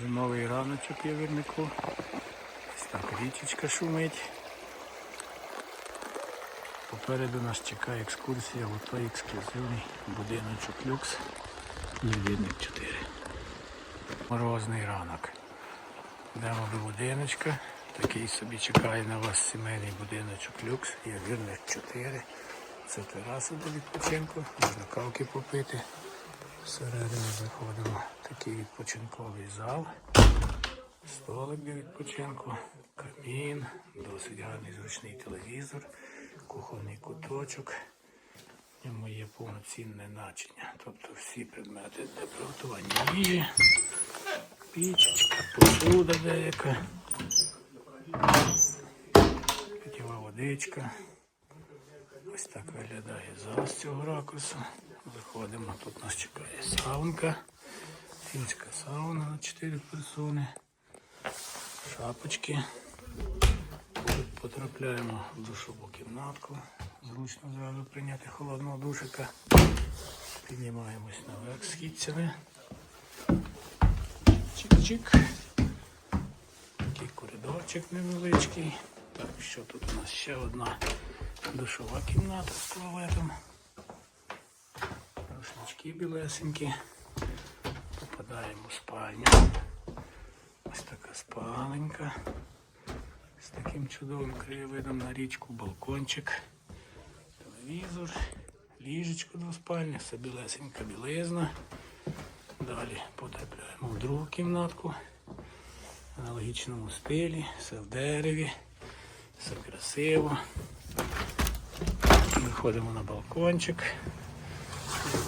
Зимовий раночок є вірнику. Ось так річечка шумить. Попереду нас чекає екскурсія у той ексклюзивний будиночок люкс. Невідник 4. Морозний ранок. Йдемо до будиночка. Такий собі чекає на вас сімейний будиночок люкс. Є вірник 4. Це тераса для відпочинку. Можна кавки попити. Всередину заходимо. Такий відпочинковий зал. Столик для відпочинку, камін, досить гарний зручний телевізор, кухонний куточок. В ньому є повноцінне начиння. Тобто всі предмети для приготування їжі, пічечка, посуда деяка, питєва водичка. Ось так виглядає зал з цього ракурсу. Заходимо, тут нас чекає саунка, фінська сауна на 4 персони шапочки. Тут потрапляємо в душову кімнатку. Зручно зразу прийняти холодного душика. Піднімаємось наверх східцями. Чик-чик. Такий коридорчик невеличкий. Так, що тут у нас ще одна душова кімната з туалетом. Рушнички білесенькі. Попадаємо в спальню. Ось така спаленька. З таким чудовим краєвидом на річку, балкончик, телевізор, ліжечко двоспальне, все білесенька білизна. Далі потрапляємо в другу кімнатку. В аналогічному стилі, все в дереві, все красиво. Виходимо на балкончик.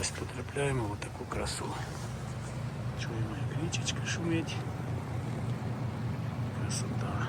Ось потрапляємо в таку красу. Чуємо, як річечка шумить. Красота.